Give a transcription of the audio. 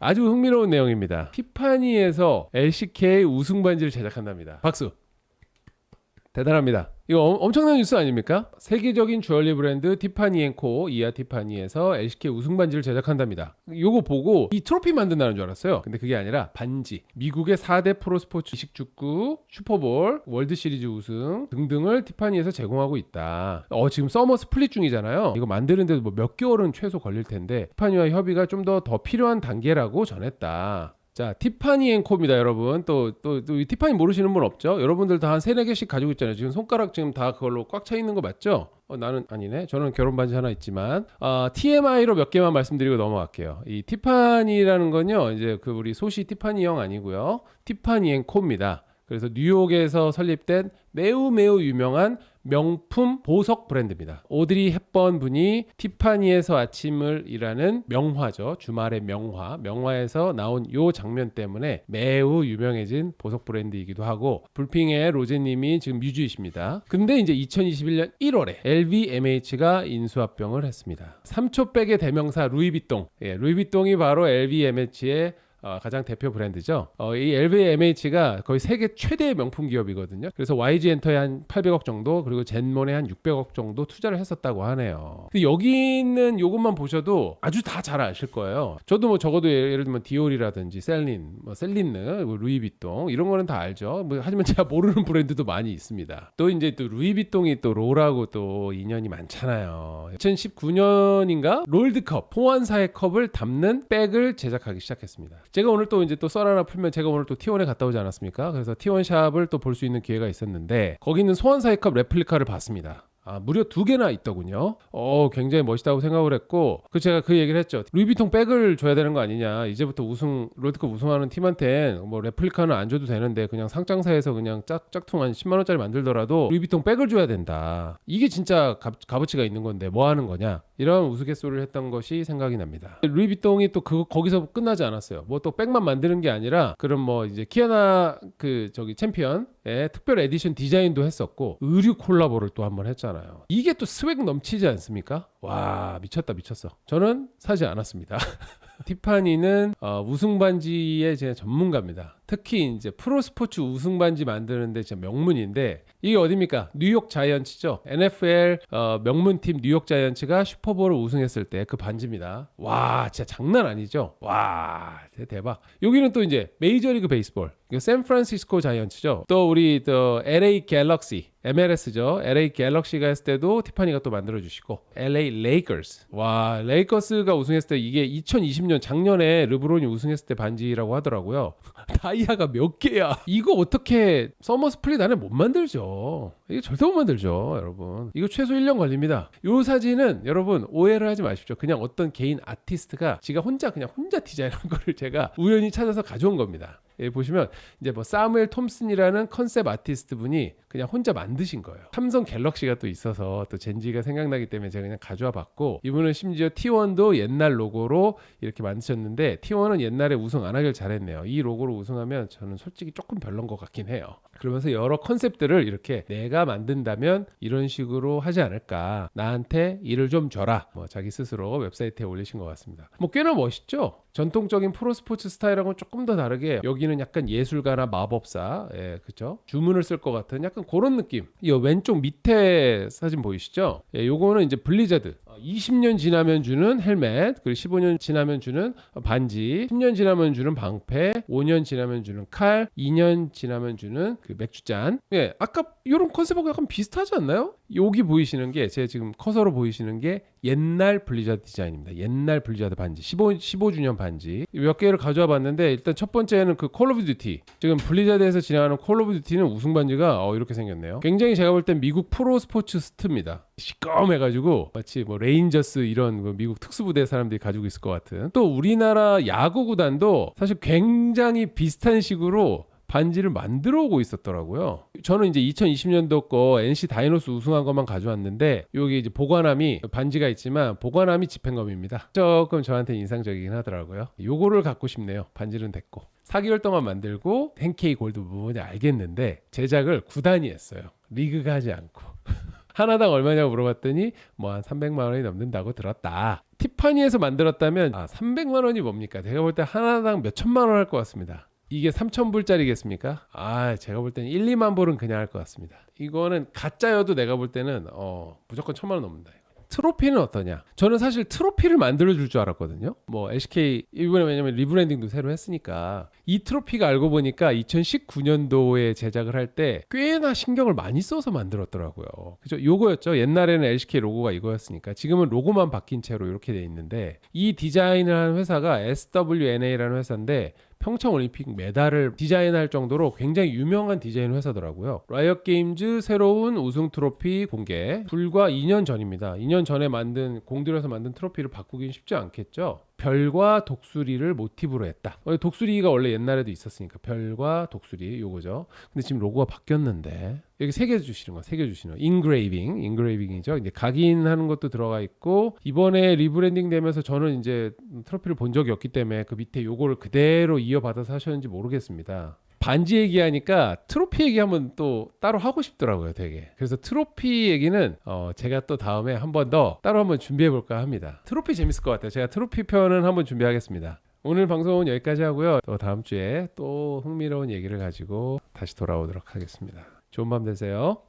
아주 흥미로운 내용입니다. 티파니에서 LCK 우승 반지를 제작한답니다. 박수. 대단합니다. 이거 엄- 엄청난 뉴스 아닙니까? 세계적인 주얼리 브랜드 티파니 앤코 이하 티파니에서 LCK 우승 반지를 제작한답니다. 요거 보고 이 트로피 만든다는 줄 알았어요. 근데 그게 아니라 반지. 미국의 4대 프로스포츠 이식 축구, 슈퍼볼, 월드 시리즈 우승 등등을 티파니에서 제공하고 있다. 어 지금 서머 스플릿 중이잖아요. 이거 만드는데도 뭐 몇 개월은 최소 걸릴 텐데 티파니와 협의가 좀 더더 필요한 단계라고 전했다. 자, 티파니 앤코입니다, 여러분. 또, 또, 또, 이 티파니 모르시는 분 없죠? 여러분들 다 한 세네 개씩 가지고 있잖아요. 지금 손가락 지금 다 그걸로 꽉 차 있는 거 맞죠? 어, 나는 아니네. 저는 결혼 반지 하나 있지만, 아, TMI로 몇 개만 말씀드리고 넘어갈게요. 이 티파니라는 건요, 이제 그 우리 소시 티파니 형 아니고요. 티파니 앤코입니다. 그래서 뉴욕에서 설립된 매우 매우 유명한 명품 보석 브랜드입니다. 오드리 헵번 분이 티파니에서 아침을 일하는 명화죠. 주말의 명화. 명화에서 나온 요 장면 때문에 매우 유명해진 보석 브랜드이기도 하고 불핑의 로제님이 지금 뮤즈이십니다. 근데 이제 2021년 1월에 LVMH가 인수합병을 했습니다. 3초백의 대명사 루이비통. 예, 루이비통이 바로 LVMH의 어, 가장 대표 브랜드죠. 어, 이 LVMH가 거의 세계 최대의 명품 기업이거든요. 그래서 YG 엔터에 한 800억 정도 그리고 젠몬에 한 600억 정도 투자를 했었다고 하네요. 근데 여기 있는 요것만 보셔도 아주 다 잘 아실 거예요. 저도 뭐 적어도 예를 들면 디올이라든지 셀린, 뭐 셀린느, 뭐 루이비통 이런 거는 다 알죠. 뭐 하지만 제가 모르는 브랜드도 많이 있습니다. 또 이제 또 루이비통이 또 롤하고 또 인연이 많잖아요. 2019년인가 롤드컵 포환사의 컵을 담는 백을 제작하기 시작했습니다. 제가 오늘 또 이제 또 썰 하나 풀면 제가 오늘 또 T1에 갔다 오지 않았습니까? 그래서 T1 샵을 또 볼 수 있는 기회가 있었는데 거기 있는 소환사의 컵 레플리카를 봤습니다. 아, 무려 두 개나 있더군요. 어, 굉장히 멋있다고 생각을 했고, 그 제가 그 얘기를 했죠. 루이비통 백을 줘야 되는 거 아니냐. 이제부터 우승, 롤드컵 우승하는 팀한테 뭐 레플리카는 안 줘도 되는데, 그냥 상장사에서 그냥 짝, 짝퉁 한 10만원짜리 만들더라도 루이비통 백을 줘야 된다. 이게 진짜 값, 값어치가 있는 건데, 뭐 하는 거냐. 이런 우스갯소리를 했던 것이 생각이 납니다. 루이비통이 또 그, 거기서 끝나지 않았어요. 뭐 또 백만 만드는 게 아니라, 그럼 뭐 이제 키아나 그 저기 챔피언의 특별 에디션 디자인도 했었고, 의류 콜라보를 또 한 번 했잖아요. 이게 또 스웩 넘치지 않습니까? 와 미쳤다 미쳤어. 저는 사지 않았습니다. 티파니는 어, 우승 반지의 제 전문가입니다. 특히 이제 프로 스포츠 우승 반지 만드는데 진짜 명문인데 이게 어디입니까? 뉴욕 자이언츠죠. NFL 어, 명문팀 뉴욕 자이언츠가 슈퍼볼을 우승했을 때 그 반지입니다. 와 진짜 장난 아니죠? 와 대박. 여기는 또 이제 메이저리그 베이스볼. 샌프란시스코 자이언츠죠. 또 우리 또 LA 갤럭시 MLS죠. LA 갤럭시가 했을 때도 티파니가 또 만들어 주시고 LA 레이커스. 와, 레이커스가 우승했을 때 이게 2020년 작년에 르브론이 우승했을 때 반지라고 하더라고요. 다이아가 몇 개야? 이거 어떻게 서머 스플릿 안에 못 만들죠? 이게 절대 못 만들죠, 여러분. 이거 최소 1년 걸립니다. 요 사진은 여러분 오해를 하지 마십시오. 그냥 어떤 개인 아티스트가 지가 혼자 그냥 혼자 디자인한 거를 제가 우연히 찾아서 가져온 겁니다. 예, 보시면 이제 뭐 사무엘 톰슨이라는 컨셉 아티스트 분이 그냥 혼자 만드신 거예요. 삼성 갤럭시가 또 있어서 또 젠지가 생각나기 때문에 제가 그냥 가져와 봤고 이분은 심지어 T1도 옛날 로고로 이렇게 만드셨는데 T1은 옛날에 우승 안 하길 잘했네요. 이 로고로 우승하면 저는 솔직히 조금 별론 것 같긴 해요. 그러면서 여러 컨셉들을 이렇게 내가 만든다면 이런 식으로 하지 않을까. 나한테 일을 좀 줘라. 뭐 자기 스스로 웹사이트에 올리신 것 같습니다. 뭐 꽤나 멋있죠? 전통적인 프로 스포츠 스타일하고는 조금 더 다르게 여기 는 약간 예술가나 마법사, 예, 그죠? 주문을 쓸 것 같은 약간 그런 느낌. 이 왼쪽 밑에 사진 보이시죠? 예, 요거는 이제 블리자드. 어, 20년 지나면 주는 헬멧, 그리고 15년 지나면 주는 반지, 10년 지나면 주는 방패, 5년 지나면 주는 칼, 2년 지나면 주는 그 맥주잔. 예, 아까 이런 컨셉하고 약간 비슷하지 않나요? 여기 보이시는 게 제 지금 커서로 보이시는 게 옛날 블리자드 디자인입니다. 옛날 블리자드 반지, 15 15주년 반지 몇 개를 가져와 봤는데 일단 첫 번째는 그 콜 오브 듀티. 지금 블리자드에서 진행하는 콜 오브 듀티는 우승 반지가 어, 이렇게 생겼네요. 굉장히 제가 볼 땐 미국 프로 스포츠 스트입니다. 시꺼매가지고 마치 뭐 레인저스 이런 뭐 미국 특수부대 사람들이 가지고 있을 것 같은. 또 우리나라 야구 구단도 사실 굉장히 비슷한 식으로 반지를 만들어 오고 있었더라고요. 저는 이제 2020년도 거 NC 다이노스 우승한 것만 가져왔는데 여기 이제 보관함이 반지가 있지만 보관함이 집행검입니다. 조금 저한테 인상적이긴 하더라고요. 요거를 갖고 싶네요. 반지는 됐고. 4개월 동안 만들고 10K 골드 부분이 알겠는데 제작을 구단이 했어요. 리그가 하지 않고. 하나당 얼마냐고 물어봤더니 뭐 한 300만 원이 넘는다고 들었다. 티파니에서 만들었다면 아 300만 원이 뭡니까? 제가 볼 때 하나당 몇 천만 원 할 것 같습니다. 이게 3,000불짜리겠습니까? 아, 제가 볼 때는 1, 2만 불은 그냥 할 것 같습니다. 이거는 가짜여도 내가 볼 때는 어, 무조건 천만 원 넘는다. 트로피는 어떠냐? 저는 사실 트로피를 만들어 줄 줄 알았거든요. 뭐 LCK 이번에 왜냐면 리브랜딩도 새로 했으니까 이 트로피가 알고 보니까 2019년도에 제작을 할 때 꽤나 신경을 많이 써서 만들었더라고요. 그죠? 요거였죠. 옛날에는 LCK 로고가 이거였으니까 지금은 로고만 바뀐 채로 이렇게 돼 있는데 이 디자인을 한 회사가 SWNA라는 회사인데 평창 올림픽 메달을 디자인할 정도로 굉장히 유명한 디자인 회사더라고요. 라이엇 게임즈 새로운 우승 트로피 공개 불과 2년 전입니다. 2년 전에 만든 공들여서 만든 트로피를 바꾸긴 쉽지 않겠죠. 별과 독수리를 모티브로 했다. 어, 독수리가 원래 옛날에도 있었으니까 별과 독수리 요거죠. 근데 지금 로고가 바뀌었는데 여기 새겨 주시는 거, 새겨 주시는 거. 인그레이빙, 인그레이빙이죠. 이제 각인하는 것도 들어가 있고 이번에 리브랜딩 되면서 저는 이제 트로피를 본 적이 없기 때문에 그 밑에 요거를 그대로 이어받아서 하셨는지 모르겠습니다. 반지 얘기하니까 트로피 얘기하면 또 따로 하고 싶더라고요, 되게. 그래서 트로피 얘기는 어 제가 또 다음에 한 번 더 따로 한번 준비해 볼까 합니다. 트로피 재밌을 것 같아요. 제가 트로피 편은 한번 준비하겠습니다. 오늘 방송은 여기까지 하고요. 또 다음 주에 또 흥미로운 얘기를 가지고 다시 돌아오도록 하겠습니다. 좋은 밤 되세요.